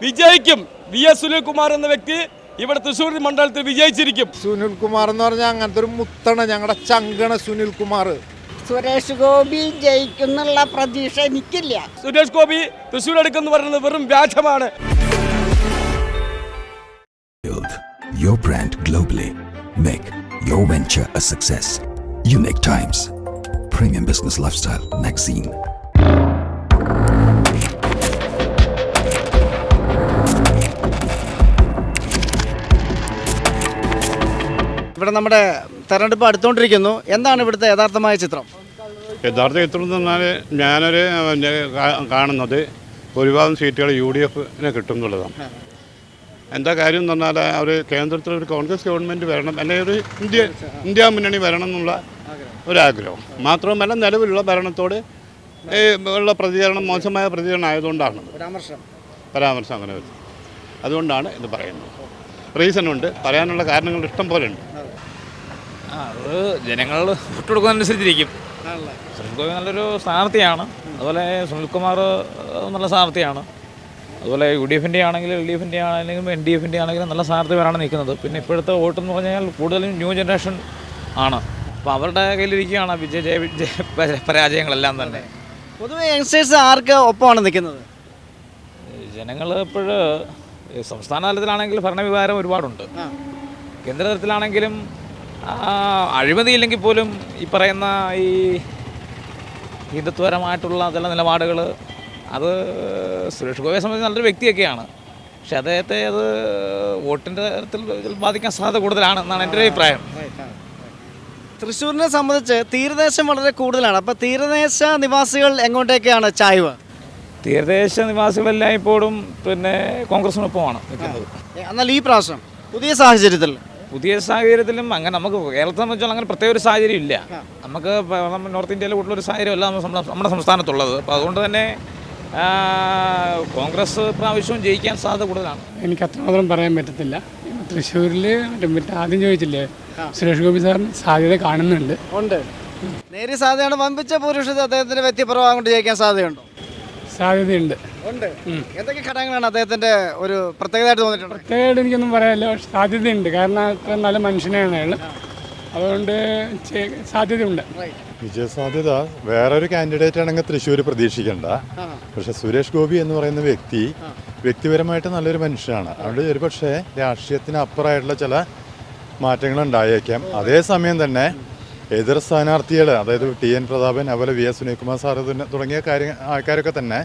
വിജയിക്കും V S Sunilkumar എന്ന വ്യക്തി ഇവിടെ തൃശ്ശൂർ മണ്ഡലത്തിൽ വിജയിച്ചിരിക്കും സുനിൽകുമാർ എന്ന് പറഞ്ഞാൽ അങ്ങനത്തെ ഒരു മുത്തണ ഞങ്ങളുടെ ചങ്കണ സുനിൽകുമാർ സുരേഷ് ഗോപി ജയിക്കുന്നുള്ള പ്രതീക്ഷ എനിക്കില്ല സുരേഷ് ഗോപി തൃശ്ശൂർ എടുക്കുന്നു പറയുന്നത് വെറും വ്യാജമാണ് your brand globally. Make your venture a success. Unique Times. Premium Business Lifestyle Magazine. ഇവിടെ നമ്മുടെ തെരഞ്ഞെടുപ്പ് അടുത്തുകൊണ്ടിരിക്കുന്നു. എന്താണ് ഇവിടുത്തെ യഥാർത്ഥമായ ചിത്രം? യഥാർത്ഥ ചിത്രം എന്ന് പറഞ്ഞാൽ ഞാനൊരു പിന്നെ കാണുന്നത് ഭൂരിഭാഗം സീറ്റുകൾ യു ഡി എഫിന് കിട്ടും എന്നുള്ളതാണ് എന്താ കാര്യം എന്ന് പറഞ്ഞാൽ അവർ കേന്ദ്രത്തിൽ ഒരു കോൺഗ്രസ് ഗവൺമെന്റ് വരണം അല്ലെങ്കിൽ ഒരു ഇന്ത്യ ഇന്ത്യ മുന്നണി വരണം എന്നുള്ള ഒരാഗ്രഹം. മാത്രവുമല്ല നിലവിലുള്ള ഭരണത്തോട് ഉള്ള പ്രതികരണം മോശമായ പ്രതികരണം ആയതുകൊണ്ടാണ്. പരാമർശം. പരാമർശം അങ്ങനെ വരുന്നത് അതുകൊണ്ടാണ് ഇത് പറയുന്നത്. റീസൺ ഉണ്ട് പറയാനുള്ള കാരണങ്ങൾ ഇഷ്ടം പോലെ ഉണ്ട്. അത് ജനങ്ങൾ വിട്ടുകൊടുക്കുന്നതനുസരിച്ചിരിക്കും. സുനിൽ ഗോപി നല്ലൊരു സ്ഥാനാർത്ഥിയാണ്. അതുപോലെ സുനിൽകുമാർ നല്ല സ്ഥാനാർത്ഥിയാണ്. അതുപോലെ യു ഡി എഫിന്റെ ആണെങ്കിലും എൽ ഡി എഫിന്റെ ആണെങ്കിലും എൻ ഡി എഫിന്റെ ആണെങ്കിലും നല്ല സ്ഥാനാർത്ഥിമാരാണ് നിൽക്കുന്നത്. പിന്നെ ഇപ്പോഴത്തെ വോട്ട് എന്ന് പറഞ്ഞാൽ കൂടുതലും ന്യൂ ജനറേഷൻ ആണ്. അപ്പോൾ അവരുടെ കയ്യിലിരിക്കുകയാണ് വിജയ ജയ വിജയ പരാജയങ്ങളെല്ലാം തന്നെ. പൊതുവെ യങ്സ്റ്റേഴ്സ് ആർക്ക് ഒപ്പമാണ് നിൽക്കുന്നത്? ജനങ്ങൾ ഇപ്പോൾ സംസ്ഥാന തലത്തിലാണെങ്കിൽ ഭരണവികാരം ഒരുപാടുണ്ട്. കേന്ദ്ര തലത്തിലാണെങ്കിലും അഴിമതിയില്ലെങ്കിൽ പോലും ഈ പറയുന്ന ഈ ഹിന്ദുത്വപരമായിട്ടുള്ള ചില നിലപാടുകൾ അത് സുരേഷ് ഗോപിയെ സംബന്ധിച്ച് നല്ലൊരു വ്യക്തിയൊക്കെയാണ്. പക്ഷെ അദ്ദേഹത്തെ അത് വോട്ടിന്റെ തരത്തിൽ ബാധിക്കാൻ സാധ്യത കൂടുതലാണ് എന്നാണ് എന്റെ അഭിപ്രായം. തൃശ്ശൂരിനെ സംബന്ധിച്ച് തീരദേശം വളരെ കൂടുതലാണ്. അപ്പോൾ തീരദേശ നിവാസികൾ എങ്ങോട്ടേക്കാണ് ചായ്വ് തീരദേശ നിവാസികളെല്ലാം ഇപ്പോഴും പിന്നെ കോൺഗ്രസിനൊപ്പമാണ് നിൽക്കുന്നത്. എന്നാൽ ഈ പ്രാവശ്യം പുതിയ സാഹചര്യത്തിൽ പുതിയ സാഹചര്യത്തിലും അങ്ങനെ നമുക്ക് കേരളത്തെ സംബന്ധിച്ചാൽ അങ്ങനെ പ്രത്യേക ഒരു സാഹചര്യം ഇല്ല. നമുക്ക് നോർത്ത് ഇന്ത്യയിലെ കൂടുതലൊരു സാഹചര്യമല്ല നമ്മുടെ നമ്മുടെ സംസ്ഥാനത്തുള്ളത്. അപ്പോൾ അതുകൊണ്ട് തന്നെ കോൺഗ്രസ് പ്രാവശ്യവും ജയിക്കാൻ സാധ്യത കൂടുതലാണ്. എനിക്ക് അത്രമാത്രം പറയാൻ പറ്റത്തില്ല. തൃശ്ശൂരിൽ മറ്റേ ആദ്യം ചോദിച്ചില്ലേ സുരേഷ് ഗോപി സാറിന് സാധ്യത കാണുന്നുണ്ട്. ഉണ്ട്. നേരിയ സാധ്യതയാണ് വമ്പിച്ച പുരുഷ അദ്ദേഹത്തിന്റെ വ്യക്തിപ്രവാഹം കൊണ്ട് ജയിക്കാൻ സാധ്യതയുണ്ടോ? സാധ്യതയുണ്ട്. ഉണ്ട്. എന്തൊക്കെ ഘടകങ്ങളാണ് അദ്ദേഹത്തിന്റെ ഒരു പ്രത്യേകതയായിട്ട് തോന്നിയിട്ടുണ്ട് പ്രത്യേകമായിട്ട് എനിക്കൊന്നും പറയാനില്ല. പക്ഷെ സാധ്യതയുണ്ട്. കാരണം അത്ര നല്ല മനുഷ്യനെയാണ് അയാൾ അതുകൊണ്ട് ചെ- സാധ്യതയുണ്ട്. വിജയസാധ്യത വേറൊരു കാൻഡിഡേറ്റ് ആണെങ്കിൽ തൃശ്ശൂർ പ്രതീക്ഷിക്കണ്ട. പക്ഷെ സുരേഷ് ഗോപി എന്ന് പറയുന്ന വ്യക്തി വ്യക്തിപരമായിട്ട് നല്ലൊരു മനുഷ്യനാണ്. അതുകൊണ്ട് ഒരു പക്ഷേ രാഷ്ട്രീയത്തിന് അപ്പുറമായിട്ടുള്ള ചില മാറ്റങ്ങൾ ഉണ്ടായേക്കാം അതേസമയം തന്നെ എതിർ സ്ഥാനാർത്ഥികൾ അതായത് ടി എൻ പ്രതാപൻ അതുപോലെ വി എസ് സുനിൽകുമാർ സാറ് തുടങ്ങിയ കാര്യ ആൾക്കാരൊക്കെ തന്നെ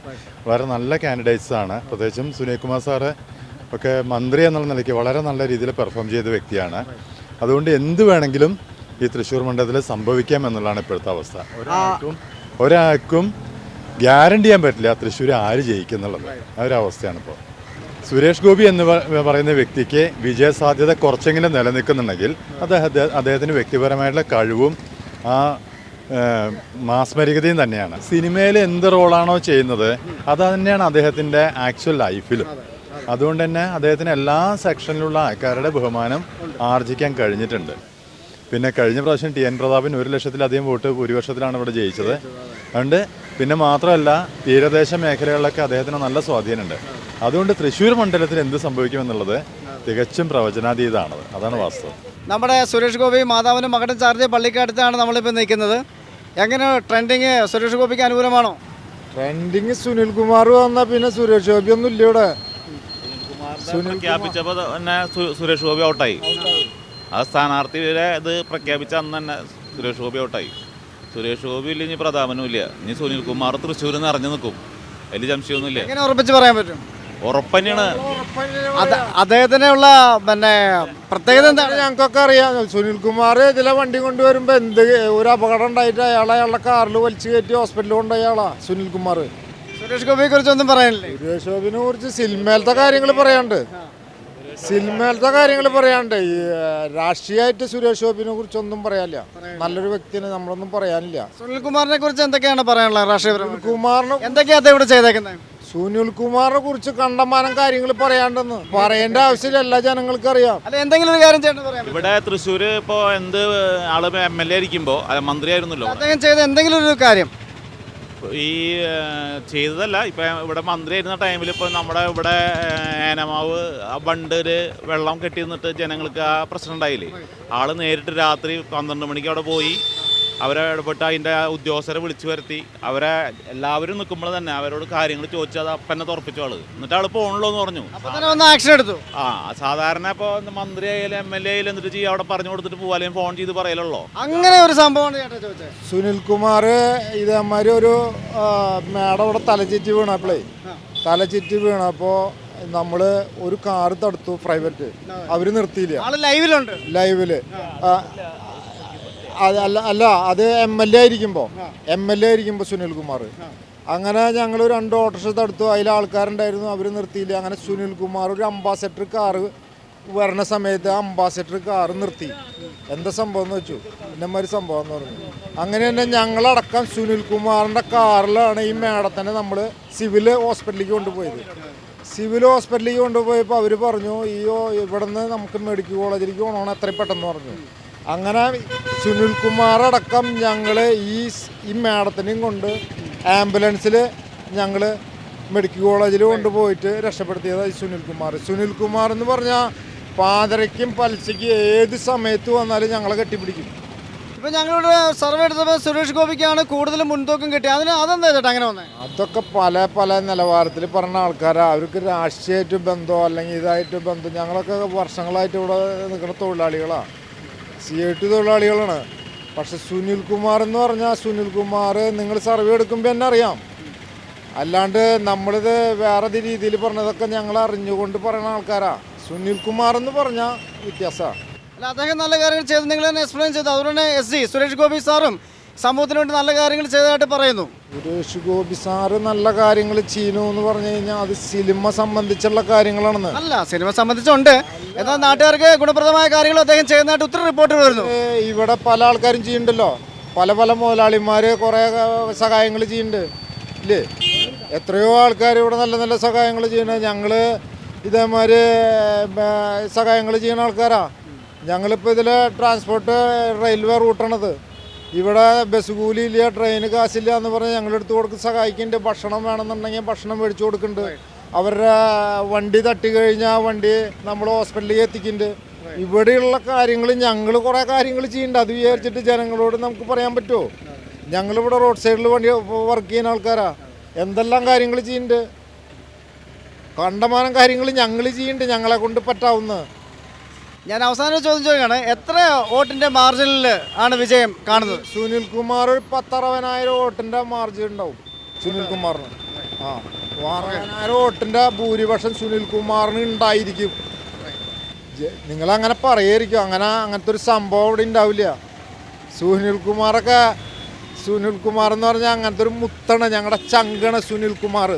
വളരെ നല്ല കാൻഡിഡേറ്റ്സ് ആണ്. പ്രത്യേകിച്ചും സുനിൽകുമാർ സാറ് ഒക്കെ മന്ത്രി എന്നുള്ള നിലയ്ക്ക് വളരെ നല്ല രീതിയിൽ പെർഫോം ചെയ്ത വ്യക്തിയാണ്. അതുകൊണ്ട് എന്ത് വേണമെങ്കിലും ഈ തൃശ്ശൂർ മണ്ഡലത്തിൽ സംഭവിക്കാം എന്നുള്ളതാണ് ഇപ്പോഴത്തെ അവസ്ഥ. ഒരാൾക്കും ഒരാൾക്കും ഗ്യാരണ്ടി ചെയ്യാൻ പറ്റില്ല തൃശ്ശൂർ ആര് ജയിക്കുന്നുള്ളത്. ആ ഒരു അവസ്ഥയാണ് ഇപ്പോൾ സുരേഷ് ഗോപി എന്ന് പറയുന്ന വ്യക്തിക്ക് വിജയസാധ്യത കുറച്ചെങ്കിലും നിലനിൽക്കുന്നുണ്ടെങ്കിൽ അദ്ദേഹത്തെ അദ്ദേഹത്തിന് വ്യക്തിപരമായിട്ടുള്ള കഴിവും ആ മാസ്മരികതയും തന്നെയാണ്. സിനിമയിൽ എന്ത് റോളാണോ ചെയ്യുന്നത് അത് തന്നെയാണ് അദ്ദേഹത്തിന്റെ ആക്ച്വൽ ലൈഫിലും അതുകൊണ്ട് തന്നെ അദ്ദേഹത്തിന് എല്ലാ സെക്ഷനിലുള്ള ആൾക്കാരുടെ ബഹുമാനം ആർജിക്കാൻ കഴിഞ്ഞിട്ടുണ്ട്. പിന്നെ കഴിഞ്ഞ പ്രാവശ്യം ടി എൻ പ്രതാപിന് ഒരു ലക്ഷത്തിലധികം വോട്ട് ഭൂരിപക്ഷത്തിലാണ് ഇവിടെ ജയിച്ചത്. അതുകൊണ്ട് പിന്നെ മാത്രമല്ല തീരദേശ മേഖലകളിലൊക്കെ അദ്ദേഹത്തിന് നല്ല സ്വാധീനമുണ്ട്. അതുകൊണ്ട് തൃശ്ശൂർ മണ്ഡലത്തിൽ എന്ത് സംഭവിക്കുമെന്നുള്ളത് തികച്ചും പ്രവചനാതീതമാണത്. അതാണ് വാസ്തവം. നമ്മുടെ സുരേഷ് ഗോപി മാതാവിനും മകനും ചാർജ് പള്ളിക്കടുത്താണ് നമ്മളിപ്പോൾ നിൽക്കുന്നത്. എങ്ങനെ ട്രെൻഡിങ് സുരേഷ് ഗോപിക്ക് അനുകൂലമാണോ? ട്രെൻഡിങ് സുനിൽ കുമാർ വന്നാൽ പിന്നെ സുരേഷ് ഗോപി ഒന്നും ഇല്ല ഇവിടെ. പ്രഖ്യാപിച്ചപ്പോൾ തന്നെ സുരേഷ് ഗോപി ഔട്ടായി. ആ സ്ഥാനാർത്ഥിയുടെ ഇത് പ്രഖ്യാപിച്ച അന്ന് തന്നെ സുരേഷ് ഗോപി ഔട്ടായി. സുരേഷ് ഗോപി ഇല്ല ഇനി പ്രതാപനും ഇല്ല. ഇനി സുനിൽ കുമാർ തൃശ്ശൂരിൽ നിന്ന് അറിഞ്ഞു നിൽക്കും. വലിയ സംശയമൊന്നുമില്ല. എങ്ങനെ ഉറപ്പിച്ച് പറയാൻ പറ്റും? ഉറപ്പന്നെയാണ്. അദ്ദേഹത്തിനുള്ള പിന്നെ പ്രത്യേകത എന്താണ് ഞങ്ങൾക്കൊക്കെ അറിയാം. സുനിൽ കുമാർ ഇതിൽ വണ്ടി കൊണ്ടുവരുമ്പോൾ എന്ത് ഒരു അപകടം ഉണ്ടായിട്ട് അയാളെ അയാളുടെ കാറിൽ വലിച്ചു കയറ്റി ഹോസ്പിറ്റലിൽ കൊണ്ടുപോയ ആളാ സുനിൽ കുമാർ. സുരേഷ് ഗോപിയെ കുറിച്ച് ഒന്നും പറയാനില്ല? സുരേഷ് ഗോപിനെ കുറിച്ച് സിനിമയിലത്തെ കാര്യങ്ങൾ പറയാണ്ട് സിനിമയിലത്തെ കാര്യങ്ങൾ പറയാണ്ട് ഈ രാഷ്ട്രീയമായിട്ട് സുരേഷ് ഗോപിനെ കുറിച്ചൊന്നും പറയാനില്ല. നല്ലൊരു വ്യക്തിനെ നമ്മളൊന്നും പറയാനില്ല. സുനിൽ കുമാറിനെ കുറിച്ച് എന്തൊക്കെയാണ് പറയാനുള്ളത് രാഷ്ട്രീയ കുമാറിനെ എന്തൊക്കെയാ ഇവിടെ ചെയ്തേക്കുന്നത് സുനിൽ കുമാറിനെ കുറിച്ച് കണ്ടമാനം കാര്യങ്ങൾ പറയാണ്ടെന്ന് പറയേണ്ട ആവശ്യമില്ല എല്ലാ ജനങ്ങൾക്കും അറിയാം. അല്ല എന്തെങ്കിലും ഒരു കാര്യം ചേട്ടൻ പറയാം ഇവിടെ തൃശ്ശൂർ ഇപ്പോ എന്ത് ആൾ എം എൽ എ ആയിരിക്കുമ്പോ അല്ല മന്ത്രിയായിരുന്നല്ലോ. അദ്ദേഹം ചെയ്ത എന്തെങ്കിലും ഒരു കാര്യം. ഈ ചെയ്തതല്ല. ഇപ്പം ഇവിടെ മന്ത്രി ആയിരുന്ന ടൈമിൽ ഇപ്പോൾ നമ്മുടെ ഇവിടെ ഏനമാവ് ബണ്ടിൽ വെള്ളം കെട്ടി നിന്നിട്ട് ജനങ്ങൾക്ക് ആ പ്രശ്നം ഉണ്ടായില്ലേ? ആൾ നേരിട്ട് രാത്രി പന്ത്രണ്ട് മണിക്ക് അവിടെ പോയി. അവരെ ഇടപെട്ട് അതിന്റെ ഉദ്യോഗസ്ഥരെ വിളിച്ചു വരുത്തി. അവരെ എല്ലാവരും നിൽക്കുമ്പോൾ തന്നെ അവരോട് കാര്യങ്ങൾ ചോദിച്ചത് അപ്പന്നെ തുറപ്പിച്ചു ആൾ. എന്നിട്ട് ആൾ പോകണല്ലോ എന്ന് പറഞ്ഞു. അപ്പൊ തന്നെ ഒന്ന് ആക്ഷൻ എടുത്തു. ആ സാധാരണ ഇപ്പോൾ മന്ത്രി ആയാലും എം എൽ എ ആയാലും എന്നിട്ട് ചെയ്യും അവിടെ പറഞ്ഞു കൊടുത്തിട്ട് പോവാലും ഫോൺ ചെയ്ത് പറയലുള്ളൂ? അങ്ങനെ ഒരു സംഭവം സുനിൽ കുമാർ സുനിൽകുമാർ ഇതേമാതിരി ഒരു മേടം ഇവിടെ തലചുറ്റി വീണപ്പോളേ. തലചുറ്റി വീണപ്പോൾ നമ്മൾ ഒരു കാർ തടുത്തു പ്രൈവറ്റ് അവർ നിർത്തിയില്ല. ആൾ ലൈവിലുണ്ട് ലൈവിൽ അല്ല അല്ല അത് എം എൽ എ ആയിരിക്കുമ്പോൾ എം എൽ എ ആയിരിക്കുമ്പോൾ സുനിൽകുമാർ അങ്ങനെ ഞങ്ങൾ രണ്ട് ഓട്ടോറിക്ഷ തടുത്തു. അതിൽ ആൾക്കാരുണ്ടായിരുന്നു അവർ നിർത്തിയില്ല. അങ്ങനെ സുനിൽകുമാർ ഒരു അംബാസഡർ കാറ് വരണ സമയത്ത് അംബാസഡർ കാറ് നിർത്തി. എന്താ സംഭവം എന്ന് വെച്ചു? ഇന്നമാതിരി സംഭവം എന്ന് പറഞ്ഞു. അങ്ങനെ തന്നെ ഞങ്ങളടക്കം സുനിൽകുമാറിന്റെ കാറിലാണ് ഈ മേടത്തിനെ നമ്മൾ സിവിൽ ഹോസ്പിറ്റലിലേക്ക് കൊണ്ടുപോയത്. സിവിൽ ഹോസ്പിറ്റലിലേക്ക് കൊണ്ടുപോയപ്പോൾ അവർ പറഞ്ഞു ഈ ഇവിടെ ഇവിടുന്ന് നമുക്ക് മെഡിക്കൽ കോളേജിലേക്ക് പോകണമെന്ന് എത്രയും പെട്ടെന്ന് പറഞ്ഞു. അങ്ങനെ സുനിൽകുമാർ അടക്കം ഞങ്ങൾ ഈ ഈ മാഡത്തിനെയും കൊണ്ട് ആംബുലൻസിൽ ഞങ്ങൾ മെഡിക്കൽ കോളേജിൽ കൊണ്ടുപോയിട്ട് രക്ഷപ്പെടുത്തിയത് ഈ സുനിൽകുമാർ. സുനിൽകുമാർ എന്ന് പറഞ്ഞാൽ പാതരയ്ക്കും പലിശയ്ക്ക് ഏത് സമയത്ത് വന്നാലും ഞങ്ങളെ കെട്ടിപ്പിടിക്കും. ഇപ്പം ഞങ്ങളുടെ സർവേ എടുത്തപ്പോൾ സുരേഷ് ഗോപിക്കാണ് കൂടുതൽ മുൻതൂക്കം കിട്ടിയത്. അതിന് അതെന്താ ചേട്ടാ അങ്ങനെ വന്നത് അതൊക്കെ പല പല നിലവാരത്തിൽ പറഞ്ഞ ആൾക്കാരാണ് അവർക്ക് രാഷ്ട്രീയമായിട്ട് ബന്ധമോ അല്ലെങ്കിൽ ഇതായിട്ട് ബന്ധം ഞങ്ങളൊക്കെ വർഷങ്ങളായിട്ട് ഇവിടെ നിൽക്കുന്ന തൊഴിലാളികളാണ് സി ഐ ടി തൊഴിലാളികളാണ്. പക്ഷെ സുനിൽ കുമാർ എന്ന് പറഞ്ഞാൽ സുനിൽ കുമാർ നിങ്ങൾ സർവേ എടുക്കുമ്പോൾ തന്നെ അറിയാം. അല്ലാണ്ട് നമ്മളിത് വേറെ രീതിയിൽ പറഞ്ഞതൊക്കെ ഞങ്ങൾ അറിഞ്ഞുകൊണ്ട് പറയുന്ന ആൾക്കാരാണ് സുനിൽ കുമാർ എന്ന് പറഞ്ഞാൽ വ്യത്യാസമാണ് അല്ല അദ്ദേഹം നല്ല കാര്യങ്ങൾ ചെയ്ത് നിങ്ങൾ തന്നെ എക്സ്പ്ലെയിൻ ചെയ്തു. അതുകൊണ്ട് തന്നെ എസ് സി സുരേഷ് ഗോപി സാറും സമൂഹത്തിന് വേണ്ടി നല്ല കാര്യങ്ങൾ ചെയ്തതായിട്ട് പറയുന്നു. സുരേഷ് ഗോപി സാറ് നല്ല കാര്യങ്ങൾ ചെയ്യുന്നു എന്ന് പറഞ്ഞു കഴിഞ്ഞാൽ അത് സിനിമ സംബന്ധിച്ചുള്ള കാര്യങ്ങളാണെന്ന്. അല്ല സിനിമ സംബന്ധിച്ചുണ്ട്. എന്നാൽ നാട്ടുകാർക്ക് ഗുണപ്രദമായ കാര്യങ്ങൾ അദ്ദേഹം ചെയ്യുന്നതായിട്ട് ഒത്തിരി റിപ്പോർട്ടുകൾ വരുന്നു. ഏ, ഇവിടെ പല ആൾക്കാരും ചെയ്യുന്നുണ്ടല്ലോ. പല പല മുതലാളിമാർ കുറേ സഹായങ്ങൾ ചെയ്യുന്നുണ്ട്. ഇല്ലേ? എത്രയോ ആൾക്കാർ ഇവിടെ നല്ല നല്ല സഹായങ്ങൾ ചെയ്യുന്നത് ഞങ്ങൾ ഇതേമാതിരി സഹായങ്ങൾ ചെയ്യുന്ന ആൾക്കാരാ. ഞങ്ങളിപ്പോൾ ഇതിൽ ട്രാൻസ്പോർട്ട് റെയിൽവേ റൂട്ടാണത് ഇവിടെ ബസ് കൂലി ഇല്ല ട്രെയിന് കാശില്ല എന്ന് പറഞ്ഞ് ഞങ്ങളെടുത്ത് കൊടുക്ക് സഹായിക്കുന്നുണ്ട്. ഭക്ഷണം വേണമെന്നുണ്ടെങ്കിൽ ഭക്ഷണം മേടിച്ചു കൊടുക്കുന്നുണ്ട്. അവരുടെ വണ്ടി തട്ടി കഴിഞ്ഞാൽ വണ്ടി നമ്മൾ ഹോസ്പിറ്റലിലേക്ക് എത്തിക്കുന്നുണ്ട്. ഇവിടെയുള്ള കാര്യങ്ങൾ ഞങ്ങൾ കുറേ കാര്യങ്ങൾ ചെയ്യുന്നുണ്ട്. അത് വിചാരിച്ചിട്ട് ജനങ്ങളോട് നമുക്ക് പറയാൻ പറ്റുമോ? ഞങ്ങളിവിടെ റോഡ് സൈഡിൽ വണ്ടി വർക്ക് ചെയ്യുന്ന ആൾക്കാരാ. എന്തെല്ലാം കാര്യങ്ങൾ ചെയ്യുന്നുണ്ട്? കണ്ടമാനം കാര്യങ്ങൾ ഞങ്ങൾ ചെയ്യുന്നുണ്ട്. ഞങ്ങളെ കൊണ്ട് പറ്റാവുന്ന ഞാൻ അവസാന ഒരു ചോദ്യം ചോദിക്കാണ്. എത്ര വോട്ടിന്റെ മാർജിനിൽ ആണ് വിജയം കാണുന്നത്? സുനിൽ കുമാർ ഒരു പത്തറുപതിനായിരം വോട്ടിന്റെ മാർജിൻ ഉണ്ടാവും. സുനിൽ കുമാറിന്. ആ അറുപതിനായിരം വോട്ടിന്റെ ഭൂരിപക്ഷം സുനിൽ കുമാറിന് ഉണ്ടായിരിക്കും. നിങ്ങൾ അങ്ങനെ പറയായിരിക്കും അങ്ങനെ അങ്ങനത്തെ ഒരു സംഭവം അവിടെ ഉണ്ടാവില്ല. സുനിൽ കുമാറൊക്കെ സുനിൽ കുമാർ എന്ന് പറഞ്ഞാൽ അങ്ങനത്തെ ഒരു മുത്തണ ഞങ്ങളുടെ ചങ്കണ സുനിൽ കുമാർ.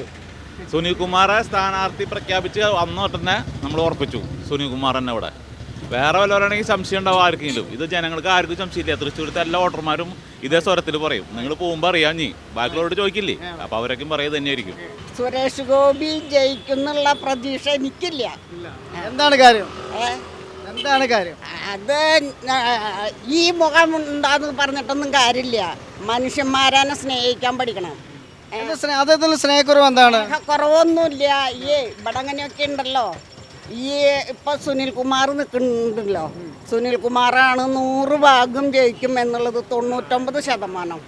സുനിൽ കുമാറെ സ്ഥാനാർത്ഥി പ്രഖ്യാപിച്ച് അന്ന് തന്നെ നമ്മൾ ഉറപ്പിച്ചു സുനിൽ കുമാർ തന്നെ ഇവിടെ. വേറെ വല്ലവരാണെങ്കിൽ സംശയം ഉണ്ടാവും ആർക്കെങ്കിലും. ഇത് ജനങ്ങൾക്ക് ആർക്കും സംശയമില്ല. തൃശ്ശൂരത്തെ എല്ലാ വോട്ടർമാരും ഇതേ സ്വരത്തിൽ പറയും. നിങ്ങൾ പോകുമ്പോൾ അറിയാം നീ ബാക്കിയുള്ളവരോട് ചോദിക്കില്ലേ? അപ്പോൾ അവരൊക്കെ പറയുക തന്നെയായിരിക്കും. സുരേഷ് ഗോപി ജയിക്കുന്നുള്ള പ്രതീക്ഷ എനിക്കില്ല. എന്താണ് കാര്യം? എന്താണ് കാര്യം? അത് ഈ മുഖം ഉണ്ടാന്ന് പറഞ്ഞിട്ടൊന്നും കാര്യമില്ല. മനുഷ്യന്മാരാനെ സ്നേഹിക്കാൻ പഠിക്കണം. അതേ അദ്ദേഹത്തിന് സ്നേഹക്കുറവ് എന്താണ്? കുറവൊന്നുമില്ല ഈ ഇവിടെ അങ്ങനെയൊക്കെ ഉണ്ടല്ലോ. ഈ ഇപ്പൊ സുനിൽ കുമാർ നിൽക്കുന്നുണ്ടല്ലോ സുനിൽ കുമാറാണ് നൂറ് ഭാഗം ജയിക്കും എന്നുള്ളത് തൊണ്ണൂറ്റൊമ്പത് ശതമാനം.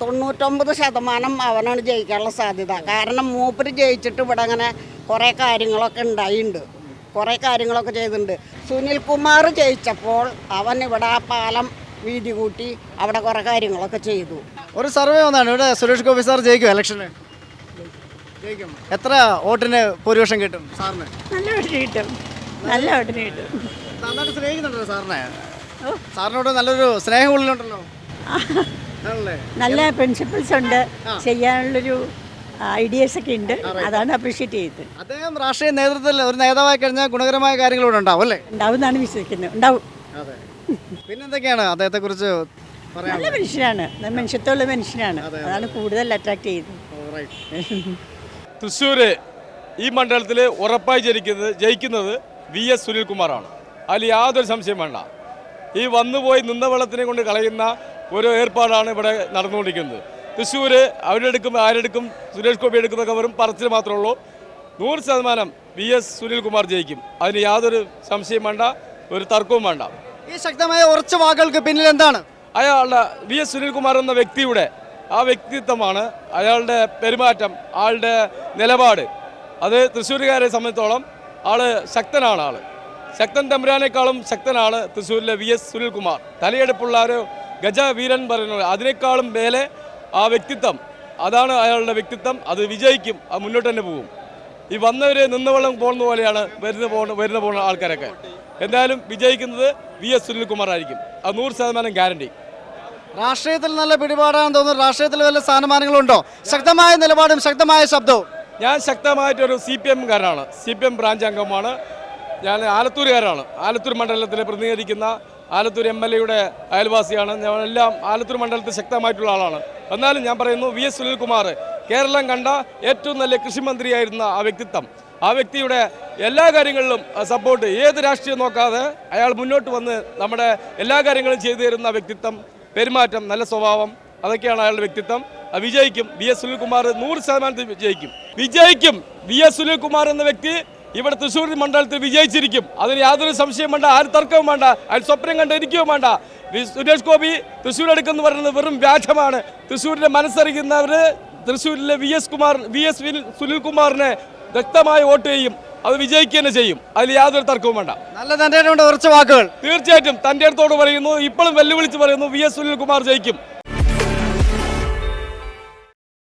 തൊണ്ണൂറ്റൊമ്പത് ശതമാനം അവനാണ് ജയിക്കാനുള്ള സാധ്യത. കാരണം മൂപ്പര് ജയിച്ചിട്ട് ഇവിടെ അങ്ങനെ കുറേ കാര്യങ്ങളൊക്കെ ഉണ്ടായിട്ടുണ്ട് കുറേ കാര്യങ്ങളൊക്കെ ചെയ്തിട്ടുണ്ട് സുനിൽ കുമാർ ജയിച്ചപ്പോൾ അവൻ ഇവിടെ ആ പാലം വീതി കൂട്ടി അവിടെ കുറേ കാര്യങ്ങളൊക്കെ ചെയ്തു. ഒരു സർവേ വന്നാണ്. ഇവിടെ സുരേഷ് ഗോപി സാർ ജയിക്കും ഇലക്ഷന്. എത്ര വോട്ടിന് ഭൂരിപക്ഷം കിട്ടും? സാറിന്. നല്ല വോട്ടിന് കിട്ടും. നല്ല വോട്ടിന് കിട്ടും. നന്നായിട്ട് സ്നേഹിക്കുന്നുണ്ടല്ലോ സാറിനെ. സാറിനോട് നല്ലൊരു സ്നേഹമുള്ളിലുണ്ടല്ലോ. നല്ല പ്രിൻസിപ്പിൾസ് ഉണ്ട്. ചെയ്യാനുള്ളൊരു ഐഡിയസ് ഒക്കെ ഉണ്ട്. അതാണ് അപ്രീഷിയേറ്റ് ചെയ്തത്. അദ്ദേഹം രാഷ്ട്രീയ നേതൃത്വത്തിൽ ഒരു നേതാവായി കഴിഞ്ഞാൽ ഗുണകരമായ കാര്യങ്ങൾ ഇവിടെ ഉണ്ടാവും അല്ലേ? ഉണ്ടാവും എന്നാണ് വിശ്വസിക്കുന്നത്. ഉണ്ടാവും. അതെ. പിന്നെന്തൊക്കെയാണ് അദ്ദേഹത്തെ കുറിച്ച് നല്ല മനുഷ്യനാണ്. നല്ല മനുഷ്യത്വമുള്ള മനുഷ്യനാണ്. അതാണ് കൂടുതൽ അട്രാക്ട് ചെയ്തത്. തൃശ്ശൂർ ഈ മണ്ഡലത്തിൽ ഉറപ്പായി ജനിക്കുന്നത് ജയിക്കുന്നത് വി എസ് സുനിൽകുമാറാണ്. അതിൽ യാതൊരു സംശയം വേണ്ട. ഈ വന്നുപോയി നിന്ന വെള്ളത്തിനെ കൊണ്ട് കളയുന്ന ഒരു ഏർപ്പാടാണ് ഇവിടെ നടന്നുകൊണ്ടിരിക്കുന്നത്. തൃശ്ശൂർ അവരെടുക്കും ആരെടുക്കും സുരേഷ് ഗോപി എടുക്കുന്നതൊക്കെ വെറും പറച്ചിൽ മാത്രമേ ഉള്ളൂ. നൂറ് ശതമാനം വി എസ് സുനിൽകുമാർ ജയിക്കും. അതിന് യാതൊരു സംശയം വേണ്ട ഒരു തർക്കവും വേണ്ട. ഈ ശക്തമായ ഉറച്ച വാക്കുകൾക്ക് പിന്നിൽ എന്താണ്? അയാളുടെ വി എസ് സുനിൽകുമാർ എന്ന വ്യക്തിയുടെ ആ വ്യക്തിത്വമാണ് അയാളുടെ പെരുമാറ്റം ആളുടെ നിലപാട്. അത് തൃശ്ശൂരുകാരെ സംബന്ധിച്ചോളം ആൾ ശക്തനാണ് ആൾ. ശക്തൻ തമ്പുരാനേക്കാളും ശക്തനാണ് തൃശ്ശൂരിലെ വി എസ് സുനിൽകുമാർ. തലയെടുപ്പുള്ള ഒരു ഗജവീരൻ പറയുന്നത് അതിനേക്കാളും മേലെ ആ വ്യക്തിത്വം. അതാണ് അയാളുടെ വ്യക്തിത്വം. അത് വിജയിക്കും. അത് മുന്നോട്ട് തന്നെ പോകും. ഈ വന്നവർ നിന്നവെള്ളം പോകുന്ന പോലെയാണ് വരുന്ന പോകുന്ന വരുന്ന പോകുന്ന ആൾക്കാരൊക്കെ. എന്തായാലും വിജയിക്കുന്നത് വി എസ് സുനിൽകുമാർ ആയിരിക്കും അത് നൂറ് ശതമാനം ഗ്യാരണ്ടി. രാഷ്ട്രീയത്തിൽ നല്ല പിടിപാടാണെന്ന് തോന്നുന്നു. രാഷ്ട്രീയത്തിൽ വല്ല സ്ഥാനമാനങ്ങളുണ്ടോ? ശക്തമായ നിലപാടും ശക്തമായ ശബ്ദവും. ഞാൻ ശക്തമായിട്ടൊരു സി പി എംകാരനാണ് സി പി എം ബ്രാഞ്ച് അംഗമാണ്. ഞാൻ ആലത്തൂരുകാരാണ് ആലത്തൂർ മണ്ഡലത്തിലെ പ്രതിനിധീകരിക്കുന്ന ആലത്തൂർ എം എൽ എയുടെ അയൽവാസിയാണ്. ഞങ്ങളെല്ലാം ആലത്തൂർ മണ്ഡലത്തിൽ ശക്തമായിട്ടുള്ള ആളാണ്. എന്നാലും ഞാൻ പറയുന്നു വി എസ് സുനിൽകുമാർ കേരളം കണ്ട ഏറ്റവും നല്ല കൃഷിമന്ത്രിയായിരുന്ന ആ വ്യക്തിത്വം. ആ വ്യക്തിയുടെ എല്ലാ കാര്യങ്ങളിലും സപ്പോർട്ട് ഏത് രാഷ്ട്രീയം നോക്കാതെ അയാൾ മുന്നോട്ട് വന്ന് നമ്മുടെ എല്ലാ കാര്യങ്ങളും ചെയ്തു തരുന്ന വ്യക്തിത്വം പെരുമാറ്റം നല്ല സ്വഭാവം അതൊക്കെയാണ് അയാളുടെ വ്യക്തിത്വം. വിജയിക്കും. വി എസ് സുനിൽകുമാർ നൂറ് ശതമാനത്തിൽ വിജയിക്കും. വിജയിക്കും. വി എസ് സുനിൽകുമാർ എന്ന വ്യക്തി ഇവിടെ തൃശ്ശൂർ മണ്ഡലത്തിൽ വിജയിച്ചിരിക്കും. അതിന് യാതൊരു സംശയം വേണ്ട ആര് തർക്കവും വേണ്ട അയാൾ സ്വപ്നം കണ്ട് ഇരിക്കുകയും വേണ്ട. സുരേഷ് ഗോപി തൃശ്ശൂർ എടുക്കുന്ന പറയുന്നത് വെറും വ്യാജമാണ് തൃശ്ശൂരിനെ മനസ്സറിയുന്നവർ തൃശ്ശൂരിലെ V S Kumar V S സുനിൽകുമാറിനെ വ്യക്തമായി വോട്ട് ചെയ്യും. അത് വിജയിക്കുക തന്നെ ചെയ്യും. അതിൽ യാതൊരു തർക്കവും വേണ്ട. നല്ല തന്റെ ഉറച്ച വാക്കുകൾ. തീർച്ചയായിട്ടും തന്റെ അടുത്തോട് പറയുന്നു ഇപ്പോഴും വെല്ലുവിളിച്ച് പറയുന്നു വി എസ് സുനിൽകുമാർ ജയിക്കും.